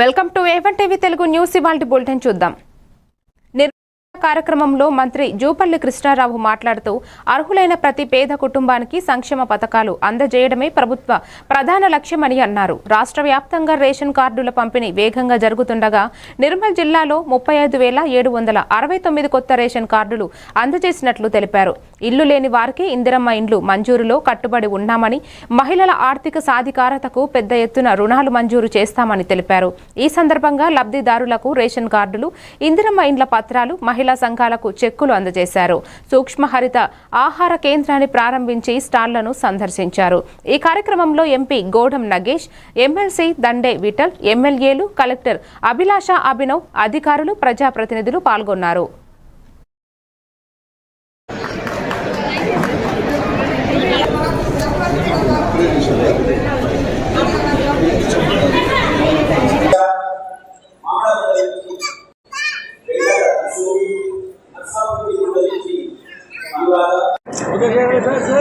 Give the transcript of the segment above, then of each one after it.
Welcome to A one TV Telugu news ఇవాల్టి bulletin చూద్దాం. కార్యక్రమంలో మంత్రి జూపల్లి కృష్ణారావు మాట్లాడుతూ అర్హులైన ప్రతి పేద కుటుంబానికి సంక్షేమ పథకాలు అందజేయడమే ప్రభుత్వ ప్రధాన లక్ష్యమని అన్నారు. రాష్ట్ర వ్యాప్తంగా రేషన్ కార్డుల పంపిణీ వేగంగా జరుగుతుండగా నిర్మల్ జిల్లాలో ముప్పై ఐదు వేల ఏడు వందల అరవై తొమ్మిది కొత్త రేషన్ కార్డులు అందజేసినట్లు తెలిపారు. ఇల్లు లేని వారికి ఇందిరమ్మ ఇండ్లు మంజూరులో కట్టుబడి ఉన్నామని మహిళల ఆర్థిక సాధికారతకు పెద్ద ఎత్తున రుణాలు మంజూరు చేస్తామని తెలిపారు. ఈ సందర్భంగా లబ్ధిదారులకు రేషన్ కార్డులు ఇందిరమ్మ ఇండ్ల పత్రాలు మహిళా సంఘాలకు చెక్కులు అందజేశారు. సూక్ష్మ హరిత ఆహార కేంద్రాన్ని ప్రారంభించి స్టాళ్ళను సందర్శించారు. ఈ కార్యక్రమంలో ఎంపీ గోడం నగేష్ ఎమ్మెల్సీ దండే విఠల్ ఎమ్మెల్యేలు కలెక్టర్ అభిలాష అభినవ్ అధికారులు ప్రజాప్రతినిధులు పాల్గొన్నారు.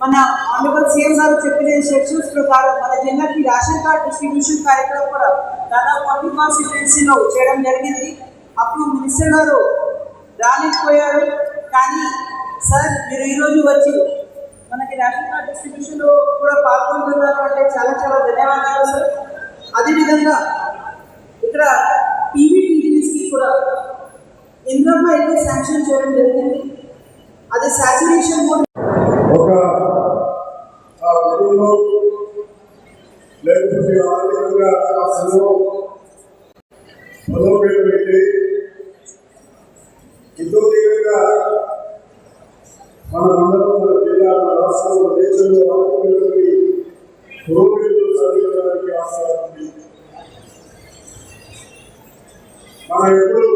మన ఆనరబుల్ సీఎం గారు చెప్పిన షెడ్యూల్స్ ప్రకారం మన జిల్లాకి రేషన్ కార్డ్ డిస్ట్రిబ్యూషన్ కార్యక్రమం కూడా దాదాపు అన్ని కాన్స్టిట్యున్సీలో చేయడం జరిగింది. అప్పుడు మినిస్టర్ గారు రాలేకపోయారు. కానీ సార్ మీరు ఈరోజు వచ్చి మనకి రేషన్ కార్డ్ డిస్ట్రిబ్యూషన్లో కూడా పాల్గొంటున్నారు అంటే చాలా చాలా ధన్యవాదాలు సార్. అదేవిధంగా ఇక్కడ పీవీటీస్ కూడా ఇంద్రమ్మ అయితే శాంక్షన్ చేయడం జరిగింది. అది శాచ్యురేషన్ కూడా ఒక ఆ ఊరిలో లేకపోతే ఆర్థికంగా ఆ సంఘం పెట్టి ఎంతో మన మండలం మన జిల్లా మన రాష్ట్రంలో దేశంలో పురోగతిలో ఆస్కారం ఉంది. మనం ఎప్పుడు